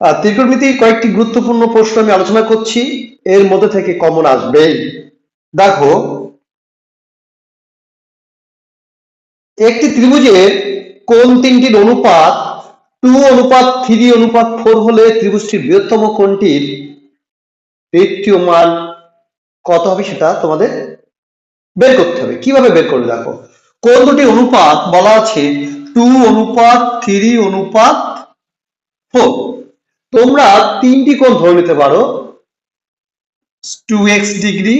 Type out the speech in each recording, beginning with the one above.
আর ত্রিকোণমিতির কয়েকটি গুরুত্বপূর্ণ প্রশ্ন আমি আলোচনা করছি। এর মধ্যে থেকে কমন আসবেই দেখো, একটি ত্রিভুজের কোন তিনটির অনুপাত টু অনুপাত থ্রি অনুপাত ফোর হলে ত্রিভুজটির বৃহত্তম কোণটির বৃত্তীয় মান কত হবে সেটা তোমাদের বের করতে হবে। কীভাবে বের করবে দেখো কোন দুটি অনুপাত বলা আছে টু অনুপাত থ্রি অনুপাত ফোর। তোমরা তিনটি কোণ ধরে নিতে পারো। Two x degree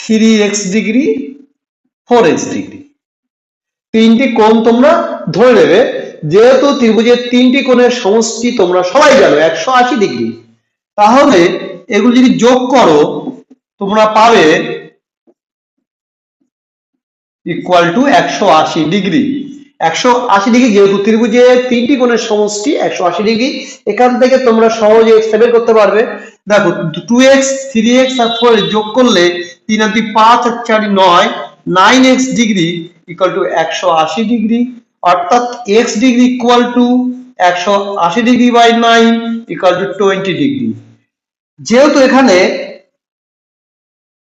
three x degree four x degree তিনটি কোণ তোমরা ধরে নেবে। যেহেতু ত্রিভুজের তিনটি কোণের সমষ্টি তোমরা সবাই জানো, একশো আশি ডিগ্রি তাহলে এগুলো যদি যোগ করো, তোমরা পাবে ইকুয়াল টু একশো আশি ডিগ্রি একশো আশি ডিগ্রি যেহেতু ত্রিভুজের তিনটি কোণের সমষ্টি, একশো আশি ডিগ্রি, এখান থেকে তোমরা সহজে এক্স বের করতে পারবে। দেখো, টু এক্স, থ্রি এক্স আর ফোর যোগ করলে তিন আর দুই পাঁচ আর চারি নয়, nine x degree equal to একশো আশি ডিগ্রি, অর্থাৎ এক্স ডিগ্রি ইকুয়াল টু একশো আশি degree by nine equal to twenty degree. যেহেতু এখানে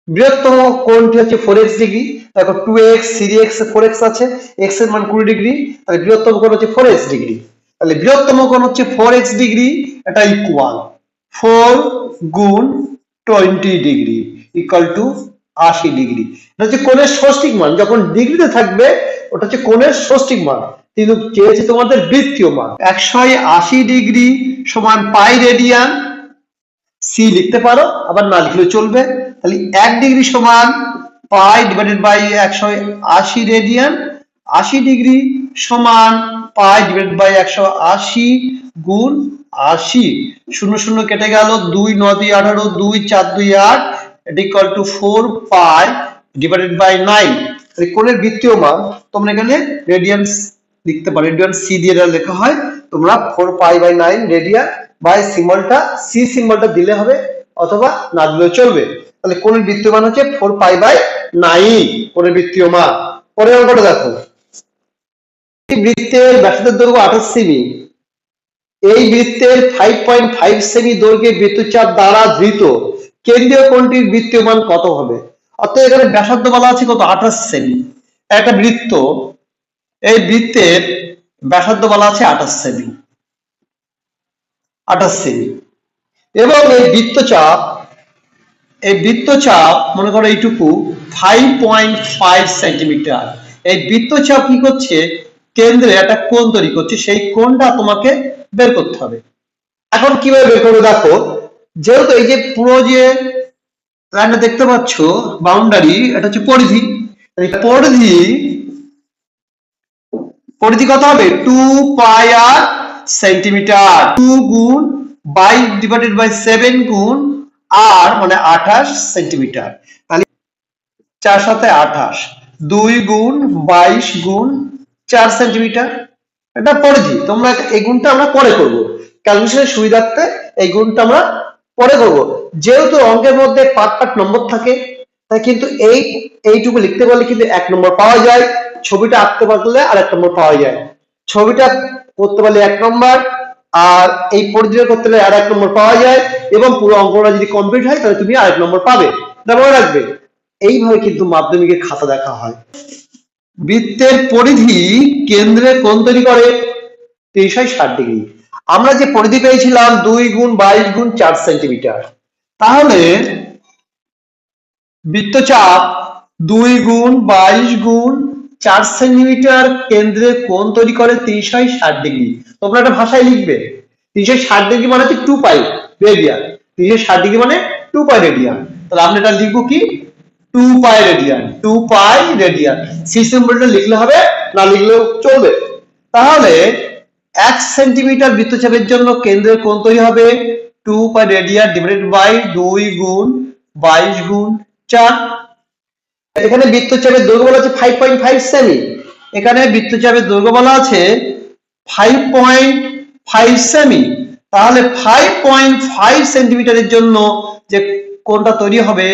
বৃহত্তম কোণটি হচ্ছে ফোর এক্স ডিগ্রি দেখো two x three x four x আছে এক্সের মান কুড়ি ডিগ্রি তাহলে বৃহত্তম কোণ হচ্ছে ফোর এক্স ডিগ্রি তাহলে বৃহত্তম কোণ হচ্ছে ফোর এক্স ডিগ্রি এটা ইকুয়াল ফোর গুণ টোয়েন্টি ডিগ্রি ইকুয়াল টু আশি ডিগ্রি এটা হচ্ছে কোণের ষষ্ঠিক মান, যখন ডিগ্রিতে থাকবে, ওটা হচ্ছে কোণের ষষ্ঠিক মান। কিন্তু চেয়েছে তোমাদের বৃত্তীয় মান। একশো আশি ডিগ্রি সমান পাই রেডিয়ান সি লিখতে পারো, আবার না লিখলেও চলবে। তাহলে এক ডিগ্রি সমান পাই ডিভাইডেড বাই একশো আশি রেডিয়ান আশি ডিগ্রি সমান পাই ডিভাইডেড বাই একশো আশি গুণ আশি। শূন্য শূন্য কেটে গেল দুই নয় দুই, আঠারো, দুই, চার, দুই, আট এটা equal to four pi divided by nine তাহলে কোণের বৃত্তীয় মান তোমরা এখানে রেডিয়ান্স লিখতে পারো। রেডিয়ান সি দিয়ে লেখা হয়, তোমরা four pi by nine radian by সিম্বলটা C সিম্বলটা দিলে হবে অথবা না দিলেও চলবে। তাহলে কোণের বৃত্তীয় মান হচ্ছে? ফোর পাই বাই নাইন কোণের বৃত্তীয় মান পরের অঙ্কটা দেখো। বৃত্তের ব্যাসার্ধের দৈর্ঘ্য আঠাশ সেমি। এই বৃত্তের ফাইভ পয়েন্ট ফাইভ সেমি দৈর্ঘ্যে বৃত্তচাপ দ্বারা ধৃত। কেন্দ্রীয় কোণটির বৃত্তীয় মান কত হবে? অর্থাৎ এখানে ব্যাসার্ধ বলা আছে কত? আঠাশ সেমি। একটা বৃত্ত, এই বৃত্তের ব্যাসার্ধ বলা আছে আঠাশ সেমি। আঠাশ সেমি। এবং এই বৃত্তচাপ এই বৃত্তচাপ, মনে করো এইটুকু ফাইভ পয়েন্ট ফাইভ সেন্টিমিটার এই বৃত্তচাপ কি করছে? কেন্দ্রে একটা কোণ তৈরি করছে, সেই কোণটা তোমাকে বের করতে হবে। এখন কীভাবে বের করবে দেখো, যেহেতু এই যে পুরো যে লাইনটা দেখতে পাচ্ছ বাউন্ডারি এটা হচ্ছে পরিধি। পরিধি পরিধি কত হবে? Two pi r centimetre two গুণ বাই ডিভাইডেড বাই সেভেন গুণ আর মানে আঠাশ সেন্টিমিটার। তাহলে চার সাথে আঠাশ, দুই গুণ বাইশ গুণ চার সেন্টিমিটার। এটা পরিধি তোমরা এই গুণটা আমরা পরে করব। ক্যালকুলেশনের সুবিধার্থে এই গুণটা আমরা পরে করব। যেহেতু অঙ্কের মধ্যে পার্ট পার্ট নম্বর থাকে, তাই কিন্তু এই, এইটুকু লিখতে পারলে কিন্তু এক নম্বর পাওয়া যায়। ছবিটা আঁকতে পারলে আর এক নম্বর পাওয়া যায়। ছবিটা করতে পারলে এক নম্বর আর এই পরিচয় করতে হলে আর এক নম্বর পাওয়া যায় এবং পুরো অঙ্কটা যদি কমপ্লিট হয়, তাহলে তুমি আরেক নম্বর পাবে। মনে রাখবে। এইভাবে কিন্তু মাধ্যমিকের খাতা দেখা হয়। বৃত্তের পরিধি কেন্দ্রে কোন তৈরি করে তিনশো ষাট ডিগ্রি। আমরা যে পরিধি পেয়েছিলাম দুই গুণ বাইশ গুণ চার সেন্টিমিটার। তাহলে বৃত্তচাপ দুই গুণ বাইশ গুণ চার সেন্টিমিটার কেন্দ্রে কোণ তৈরি করে তিনশো ষাট ডিগ্রি। তোমরা একটা ভাষায় লিখবে। তিনশো ষাট ডিগ্রি মানে হচ্ছে টু পাই রেডিয়ান তিনশো ষাট ডিগ্রি মানে টু পাই রেডিয়ান তাহলে আমরা এটা লিখব কি? Two pi radian two pi radian C সিম্বলটা লিখলে হবে, না লিখলেও চলবে। তাহলে এক সেন্টিমিটার বৃত্তচাপের জন্য কেন্দ্রের কোণ তৈরি হবে। Two pi radian divided by দুই গুণ বাইশ গুণ চার। এখানে বৃত্তচাপের দৈর্ঘ্য বলা আছে ফাইভ পয়েন্ট ফাইভ সেমি এখানে বৃত্তচাপের দৈর্ঘ্য বলা আছে ফাইভ পয়েন্ট ফাইভ সেমি তাহলে ফাইভ পয়েন্ট ফাইভ সেন্টিমিটারের জন্য যে কোনটা তৈরি হবে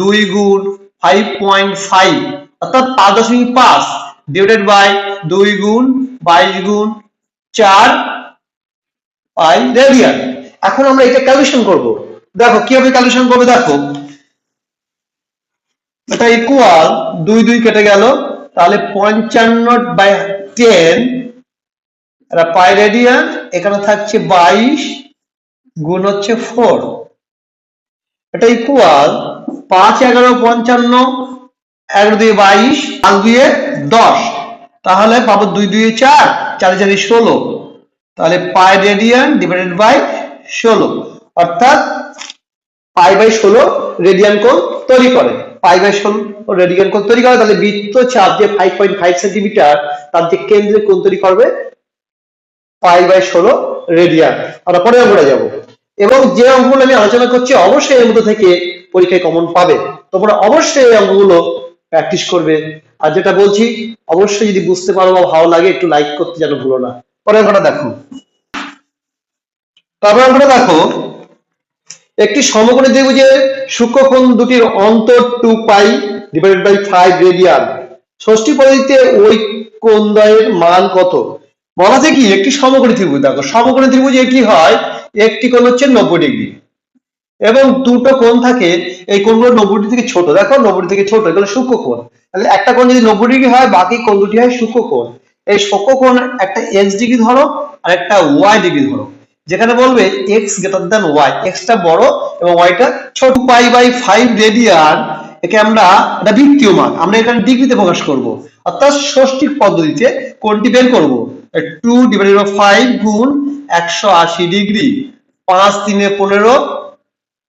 দুই গুণ ফাইভ পয়েন্ট ফাইভ অর্থাৎ পাঁচ দশমিক পাঁচ ডিভাইডেড বাই দুই গুণ বাইশ গুণ চার পাই রেডিয়ান এখন আমরা এটা ক্যালকুলেশন করব। দেখো, কীভাবে ক্যালকুলেশন করবে দেখো। এটা ইকুয়াল দুই দুই কেটে গেল, তাহলে পঞ্চান্ন বাই টেন এটা পাই রেডিয়ান, এখানে থাকছে বাইশ, গুণ হচ্ছে ফোর। এটা ইকুয়াল পাঁচ, এগারো, পঞ্চান্ন এগারো দুই বাইশ, পাঁচ দুয়ে দশ। তাহলে পাবো দুই দুই চার, চারে চারি ষোলো। তাহলে পাই রেডিয়ান ডিভাইডেড বাই ষোলো। অর্থাৎ পাই বাই ষোলো রেডিয়ান কোণ তৈরি করে। পাই বাই ষোলো রেডিয়ান কোণ তৈরি করে, তাহলে বৃত্ত চাপ যে ফাইভ পয়েন্ট ফাইভ তার যে কেন্দ্রে কোণ তৈরি করবে পাই বাই ষোলো রেডিয়ান। আমরা পরে অঙ্কটা যাব। এবং যে অঙ্কগুলো আমি আলোচনা করছি, অবশ্যই এর মধ্যে থেকে পরীক্ষায় কমন পাবে। তোমরা অবশ্যই এই অঙ্কগুলো প্র্যাকটিস করবে। আর যেটা বলছি, অবশ্যই যদি বুঝতে পারো বা ভালো লাগে, একটু লাইক করতে যেন ভুলো না। পরের অঙ্কটা দেখো। তারপর অঙ্কটা দেখো। একটি সমকোণী ত্রিভুজের সূক্ষ্মকোণ দুটির অন্তর two pi divided by five radian ষষ্ঠী পদ্ধতিতে ওই কোণদ্বয়ের মান কত? বলা যায় কি? একটি সমকোণী ত্রিভুজ। দেখো, সমকোণী ত্রিভুজে কি হয়? একটি কোণ হচ্ছে নব্বই ডিগ্রি। এবং দুটো কোণ থাকে, এই কোণগুলো নব্বই ডিগ্রি থেকে ছোট। দেখো, নব্বই থেকে ছোট, এগুলো সূক্ষ্ম কোণ। তাহলে একটা কোণ যদি নব্বই ডিগ্রি হয়, বাকি কোণ দুটি হয় সূক্ষ্ম কোণ। এই সূক্ষ্ম কোণ একটা এক্স ডিগ্রি ধরো, আর একটা ওয়াই ডিগ্রি ধরো। যেখানে বলবে এক্স গ্রেটার দেন ওয়াই এক্সটা বড় এবং ওয়াইটা ছোট। পাই বাই ফাইভ রেডিয়ান, একে আমরা এটা বৃত্তীয় মান। আমরা এখানে ডিগ্রিতে প্রকাশ করব। অর্থাৎ ষষ্ঠিক পদ্ধতিতে কোণটি বের করব। টু ডিভাইডেড বাই ফাইভ গুণ একশো আশি ডিগ্রি পাঁচ তিনে পনেরো,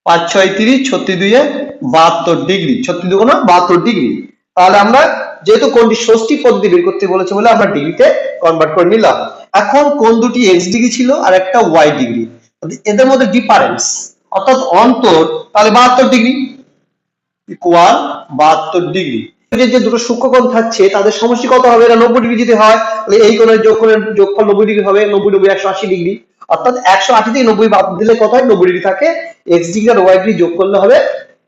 পাঁচ ছয় তিরিশ, ছত্রিশ দুইয়ে বাহাত্তর ডিগ্রি ছত্রিশ দুগুণ বাহাত্তর ডিগ্রি তাহলে আমরা যেহেতু কোনটি ষষ্ঠী পদ্ধতি বের করতে বলেছে বলে আমরা ডিগ্রিতে কনভার্ট করে নিলাম। এখন কোন দুটি এক্স ডিগ্রি ছিল আর একটা ওয়াই ডিগ্রি এদের মধ্যে ডিফারেন্স অর্থাৎ অন্তর, তাহলে বাহাত্তর ডিগ্রি ইকুয়াল বাহাত্তর ডিগ্রি যে দুটো সূক্ষ্মকোণ থাকছে, তাদের সমষ্টি কত হবে? এটা নব্বই ডিগ্রি যদি হয়, তাহলে এই কোণের যোগ কোণের যোগফল নব্বই ডিগ্রি হবে, নব্বই নব্বই একশো আশি ডিগ্রি। অর্থাৎ একশো আশি থেকে নব্বই বাদ দিলে কত হয়? নব্বই ডিগ্রি থাকে। এক্স ডিগ্রি আর ওয়াই ডিগ্রি যোগ করলে হবে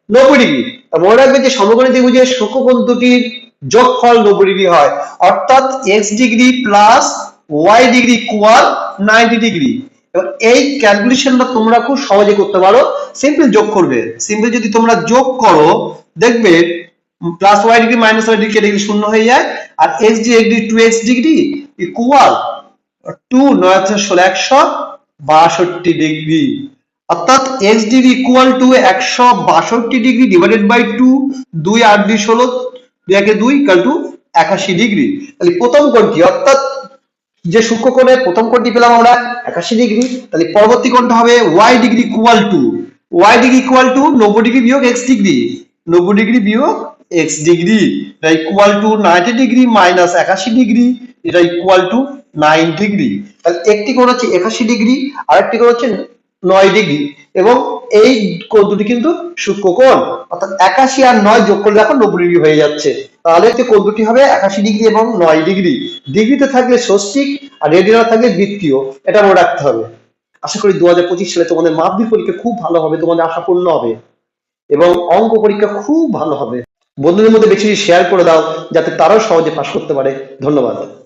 নব্বই ডিগ্রি। মনে রাখবে যে সমকোণী ত্রিভুজের সূক্ষ্মকোণ দুটির যোগফল নব্বই ডিগ্রি হয়। অর্থাৎ x degree plus y degree equal ninety degree. এবার এই ক্যালকুলেশনটা তোমরা খুব সহজে করতে পারো। সিম্পল যোগ করবে। সিম্পল যদি তোমরা যোগ করো, দেখবে plus y degree minus y degree degree শূন্য হয়ে যায়? আর x D degree two x degree equal to নয় ষোলো, একশো বাষট্টি ডিগ্রি অর্থাৎ এক্স ডিগ্রি ইকুয়াল টু একশো বাষট্টি ডিগ্রি ডিভাইডেড বাই টু দুই আট দুই ষোলো, দুই একে দুই ইকাল টু একাশি ডিগ্রি তাহলে প্রথম কোণটি, অর্থাৎ যে সূক্ষ্ম কোণের প্রথম কোণটি পেলাম আমরা, একাশি ডিগ্রি তাহলে পরবর্তী কোণটা হবে y degree equal to y degree equal to নব্বই ডিগ্রি বিয়োগ এক্স ডিগ্রি নব্বই ডিগ্রি বিয়োগ এক্স ডিগ্রি এটা equal to ninety degree minus একাশি ডিগ্রি এটা ইকুয়াল টু নাইন ডিগ্রি তাহলে একটি কোণ হচ্ছে একাশি ডিগ্রি আর একটি কোণ হচ্ছে নয় ডিগ্রি এবং এই কোণ দুটি কিন্তু সূক্ষ্ম কোণ। অর্থাৎ একাশি আর নয় যোগ করলে এখন নব্বই ডিগ্রি হয়ে যাচ্ছে। তাহলে যে কোণ দুটি হবে একাশি ডিগ্রি এবং নয় ডিগ্রি ডিগ্রিতে থাকলে ষষ্ঠিক আর রেডিয়ানে থাকলে বৃত্তীয় এটা মনে রাখতে হবে। আশা করি দু হাজার পঁচিশ সালে তোমাদের মাধ্যমিক পরীক্ষা খুব ভালো হবে, তোমাদের আশা পূর্ণ হবে। এবং অঙ্ক পরীক্ষা খুব ভালো হবে। বন্ধুদের মধ্যে বেশি শেয়ার করে দাও যাতে তারাও সহজে পাশ করতে পারে। ধন্যবাদ।